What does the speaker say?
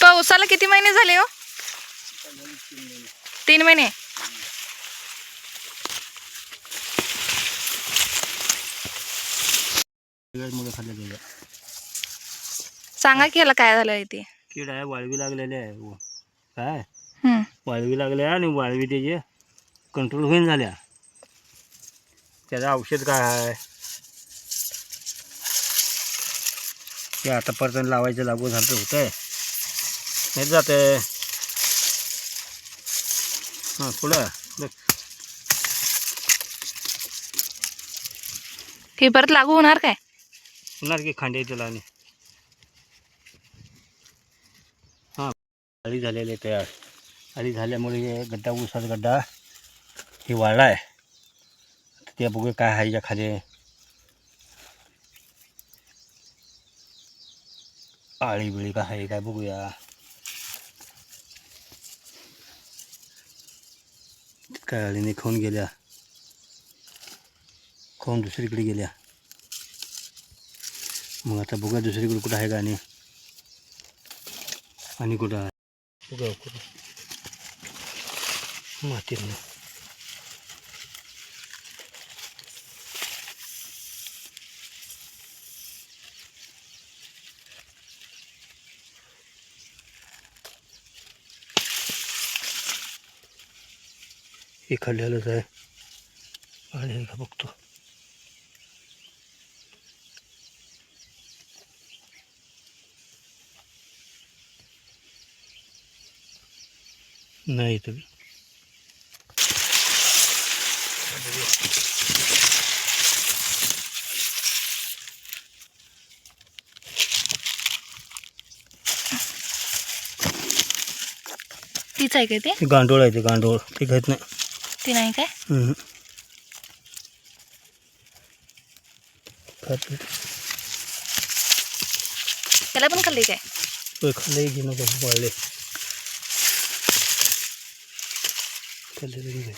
पावसाला किती महिने झाले हो? तीन महिने. सांगा की याला काय झालं ते. कीड आहे वाळवी लागलेली आहे. व- काय? हम्म. वाळवी लागल्या आणि वाळवी त्याचे कंट्रोल होईन झाल्या. त्याचं औषध काय आहे? ते आतापर्यंत लावायचं लागू झालं होतं नाही जाते हां पुढं बघ. हे परत लागू होणार काय होणार की खांडे त्याला आणि हां अळी झालेले तयार अळी झाल्यामुळे हे गड्डा ऊसाचा गड्डा हे वाळला आहे ते बघूया काय आहे याच्या खाली आळी बिळी काय आहे काय बघूया काय खाऊन गेल्या खाऊन दुसरीकडे गेल्या मग आता बघा दुसरीकडे कुठं आहे का आणि आणि कुठं आहे बघा कुठं मातीत हे खाल्लेलंच आहे. आणि का बघतो. नाही इथं तीच आहे काय ते ते? गांडोळ आहे ते गांडोळ. ते घेत नाही. ती नाही काय. त्याला पण खाल्ली काय? खाल्ले घे नको वाळले खाल्ले गेले